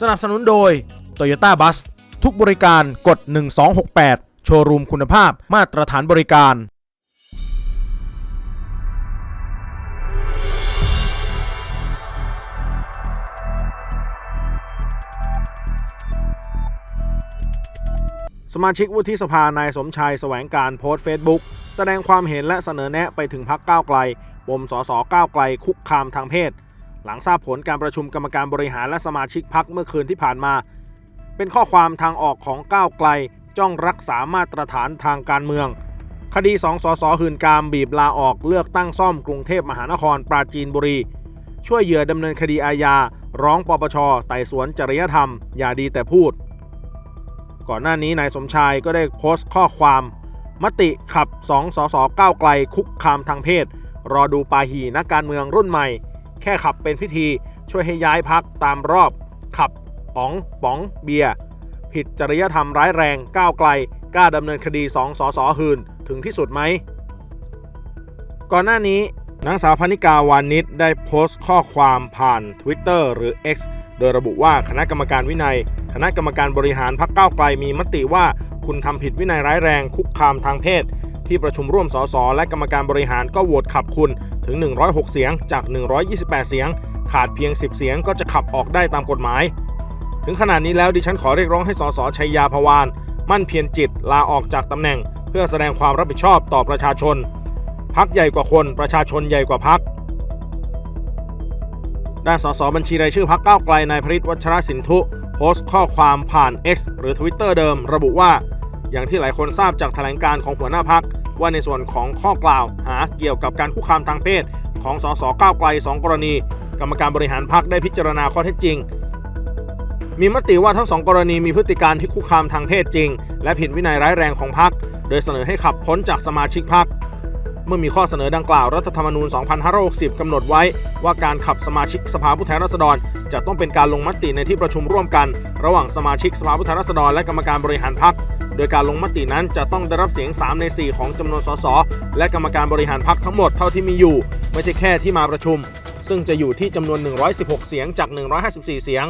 สนับสนุนโดย Toyota Bus ทุกบริการกด 1268 โชว์รูมคุณภาพมาตรฐานบริการ สมาชิกวุฒิสภานายสมชายแสวงการโพสต์เฟซบุ๊กแสดงความเห็นและเสนอแนะไปถึงพักก้าวไกลปมสสก้าวไกลคุกคามทางเพศ หลังทราบผลการประชุมกรรมการบริหารและสมาชิกพักเมื่อคืนที่ผ่านมา เป็นข้อความทางออกของก้าวไกลจ้องรักษามาตรฐานทางการเมือง คดีสองสสหืนกามบีบลาออกเลือกตั้งซ่อมกรุงเทพมหานครปราจีนบุรี ช่วยเหยื่อดำเนินคดีอาญา ร้องปปชไต่สวนจริยธรรม อย่าดีแต่พูด ก่อนหน้านี้นายสมชายก็ได้โพสต์ข้อความ มติขับ2สสก้าวไกลคุกคามทางเพศ รอดูปาหีนักการเมืองรุ่นใหม่ แค่ขับเป็นพิธีช่วยให้ย้ายพักตามรอบ ขับป๋องป๋องเบียร์ผิดจริยธรรมร้ายแรงก้าวไกลกล้าดำเนินคดี2สอสอหืนถึงที่สุดไหม ก่อนหน้านี้นางสาวพนิกาวานิชได้โพสต์ข้อความผ่าน Twitter หรือ X โดยระบุว่าคณะกรรมการวินัย คณะกรรมการบริหารพรรคก้าวไกลมีมติว่า คุณทำผิดวินัยร้ายแรงคุกคามทางเพศ ที่ประชุมร่วมสสและกรรมการบริหารก็โหวตขับคุณถึง 106 เสียงจาก 128 เสียง ขาดเพียง 10 เสียงก็จะขับออกได้ตามกฎหมาย ถึงขนาดนี้แล้วดิฉันขอเรียกร้องให้สสชัยยาพวาน มั่นเพียรจิตลาออกจากตำแหน่ง เพื่อแสดงความรับผิดชอบต่อประชาชนพักใหญ่กว่าคน ประชาชนใหญ่กว่าพักด้านสสบัญชีรายชื่อพักก้าวไกลนายพริตวัชรสินทุโพสต์ข้อความผ่าน X หรือ Twitter เดิม ระบุว่า อย่างที่หลายคนทราบจากแถลงการของหัวหน้าพัก ว่าในส่วนของข้อกล่าวหาเกี่ยวกับการคุกคามทางเพศ ของสสก้าวไกล 2 กรณี กรรมการบริหารพักได้พิจารณาข้อเท็จจริง มีมติว่าทั้งสองกรณีมีพฤติการที่คุกคามทางเพศจริง และผิดวินัยร้ายแรงของพักโดยเสนอให้ขับพ้นจากสมาชิกพักเมื่อมีข้อเสนอดังกล่าวรัฐธรรมนูญ 2560 กำหนดไว้ ว่าการขับสมาชิกสภาผู้แทนราษฎร จะต้องเป็นการลงมติในที่ประชุมร่วมกัน ระหว่างสมาชิกสภาผู้แทนราษฎรและกรรมการบริหารพรรค โดยการลงมตินั้นจะต้องได้รับเสียง 3 ใน 4 ของจำนวนสส และกรรมการบริหารพรรคทั้งหมดเท่าที่มีอยู่ ไม่ใช่แค่ที่มาประชุม ซึ่งจะอยู่ที่จำนวน 116 เสียงจาก 154 เสียง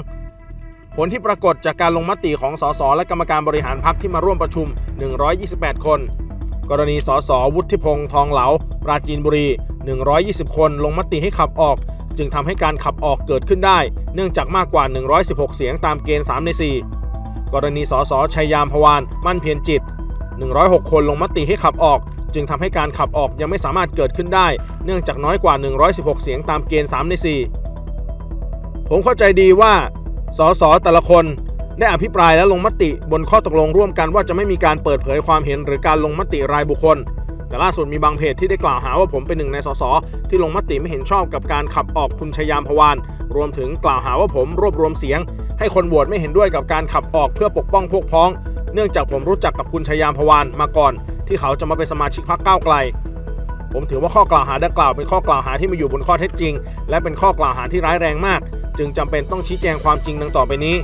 ผลที่ปรากฏจากการลงมติของสส และกรรมการบริหารพรรคที่มาร่วมประชุม 128 คน กรณีสส วุฒิพงษ์ทองเหลา ปราจีนบุรี 120 คนลงมติให้ขับออก จึงทำให้การขับออกเกิดขึ้นได้ เนื่องจากมากกว่า 116 เสียงตามเกณฑ์ 3 ใน 4 กรณีสสชัยยามพวาน มั่นเพียรจิต 106 คนลงมติให้ขับออก จึงทำให้การขับออกยังไม่สามารถเกิดขึ้นได้ เนื่องจากน้อยกว่า 116 เสียงตามเกณฑ์ 3 ใน 4 ผมเข้าใจดีว่า สสแต่ละคนได้อภิปรายและลงมติบนข้อตกลงร่วมกันว่าจะไม่มีการเปิดเผยความเห็นหรือการลงมติรายบุคคล แต่ล่าสุดมีบางเพจที่ได้กล่าวหาว่าผมเป็นหนึ่งในสสที่ลงมติไม่เห็นชอบกับการขับออกคุณชยามพวาน รวมถึงกล่าวหาว่าผมรวบรวมเสียง ให้คนโหวตไม่เห็นด้วยกับการขับออกเพื่อปกป้องพวกพ้อง เนื่องจากผมรู้จักกับคุณชยามพวานมาก่อน ที่เขาจะมาเป็นสมาชิกพรรคก้าวไกล ผมถือว่าข้อกล่าวหาดังกล่าวเป็นข้อกล่าวหาที่มาอยู่บนข้อเท็จจริง และเป็นข้อกล่าวหาที่ร้ายแรงมาก จึงจำเป็นต้องชี้แจงความจริงดังต่อไปนี้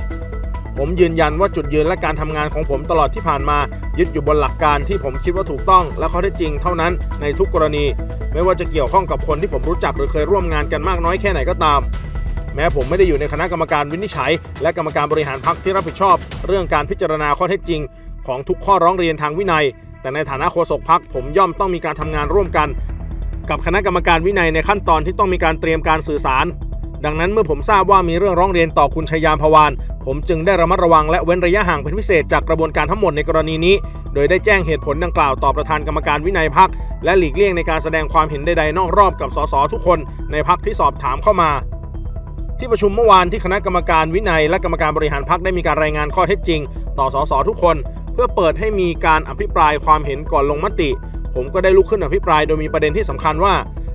ผมยืนยันว่าจุดยืนและการทำงานของผมตลอดที่ผ่านมา ยึดอยู่บนหลักการที่ผมคิดว่าถูกต้อง และข้อเท็จจริงเท่านั้นในทุกกรณี ไม่ว่าจะเกี่ยวข้องกับคนที่ผมรู้จักหรือเคยร่วมงานกันมากน้อยแค่ไหนก็ตาม แม้ผมไม่ได้อยู่ในคณะกรรมการวินิจฉัย และกรรมการบริหารพรรคที่รับผิดชอบ เรื่องการพิจารณาข้อเท็จจริง ของทุกข้อร้องเรียนทางวินัย แต่ในฐานะโฆษกพรรคผมย่อมต้องมีการทำงานร่วมกัน กับคณะกรรมการวินัยในขั้นตอนที่ต้องมีการเตรียมการสื่อสาร ดังนั้นเมื่อผมทราบว่ามีเรื่องร้องเรียนต่อคุณชัยยามพวานผมจึงได้ระมัดระวังและเว้นระยะห่างเป็นพิเศษจากกระบวนการทั้งหมดในกรณีนี้ โดยได้แจ้งเหตุผลดังกล่าวต่อประธานกรรมการวินัยพักและหลีกเลี่ยงในการแสดงความเห็นใดๆนอกรอบกับสสทุกคนในพักที่สอบถามเข้ามา ที่ประชุมเมื่อวานที่คณะกรรมการวินัย และกรรมการบริหารพักได้มีการรายงานข้อเท็จจริง ต่อสสทุกคน เพื่อเปิดให้มีการอภิปรายความเห็นก่อนลงมติ ผมก็ได้ลุกขึ้นอภิปรายโดยมีประเด็นที่สำคัญว่า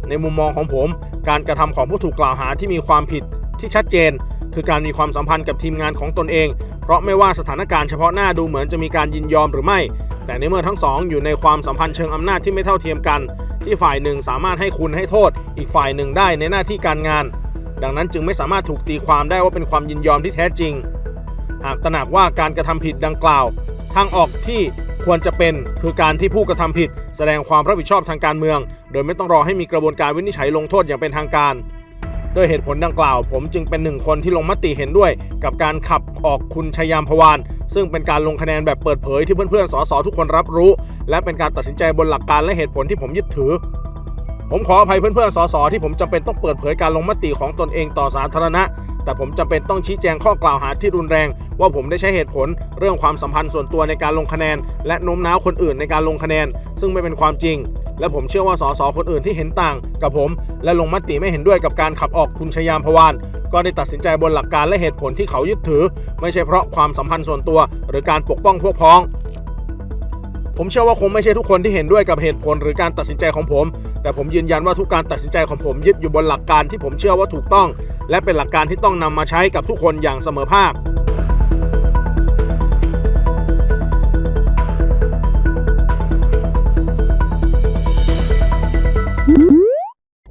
ในมุมมองของผม การกระทำของผู้ถูกกล่าวหาที่มีความผิดที่ชัดเจน คือการมีความสัมพันธ์กับทีมงานของตนเอง เพราะไม่ว่าสถานการณ์เฉพาะหน้าดูเหมือนจะมีการยินยอมหรือไม่ แต่ในเมื่อทั้งสองอยู่ในความสัมพันธ์เชิงอำนาจที่ไม่เท่าเทียมกัน ที่ฝ่ายหนึ่งสามารถให้คุณให้โทษ อีกฝ่ายหนึ่งได้ในหน้าที่การงาน ดังนั้นจึงไม่สามารถถูกตีความได้ว่าเป็นความยินยอมที่แท้จริง หากตระหนักว่าการกระทำผิดดังกล่าว ทางออกที่ควรจะเป็นคือการที่ผู้กระทำผิด แสดงความรับผิดชอบทางการเมือง โดยไม่ต้องรอให้มีกระบวนการวินิจฉัยลงโทษอย่างเป็นทางการด้วยเหตุผลดังกล่าว ผมจึงเป็นหนึ่งคนที่ลงมติเห็นด้วย กับการขับออกคุณชยามพวาน ซึ่งเป็นการลงคะแนนแบบเปิดเผยที่เพื่อนๆสสทุกคนรับรู้ และเป็นการตัดสินใจบนหลักการและเหตุผลที่ผมยึดถือ ผมขออภัยเพื่อนๆสสที่ผมจำเป็นต้องเปิดเผยการลงมติของตนเองต่อสาธารณะ แต่ผมจำเป็นต้องชี้แจงข้อกล่าวหาที่รุนแรง ว่าผมได้ใช้เหตุผล เรื่องความสัมพันธ์ส่วนตัวในการลงคะแนน และโน้มน้าวคนอื่นในการลงคะแนน ซึ่งไม่เป็นความจริง และผมเชื่อว่าสสคนอื่นที่เห็นต่าง กับผม และลงมติไม่เห็นด้วยกับการขับออกคุณชยามพวานก็ได้ตัดสินใจบนหลักการและเหตุผลที่เขายึดถือ ไม่ใช่เพราะความสัมพันธ์ส่วนตัว หรือการปกป้องพวกพ้อง ผมเชื่อว่าคงไม่ใช่ทุกคนที่เห็นด้วยกับเหตุผลหรือการตัดสินใจของผม แต่ผมยืนยันว่าทุกการตัดสินใจของผมยึดอยู่บนหลักการที่ผมเชื่อว่าถูกต้อง และเป็นหลักการที่ต้องนำมาใช้กับทุกคนอย่างเสมอภาค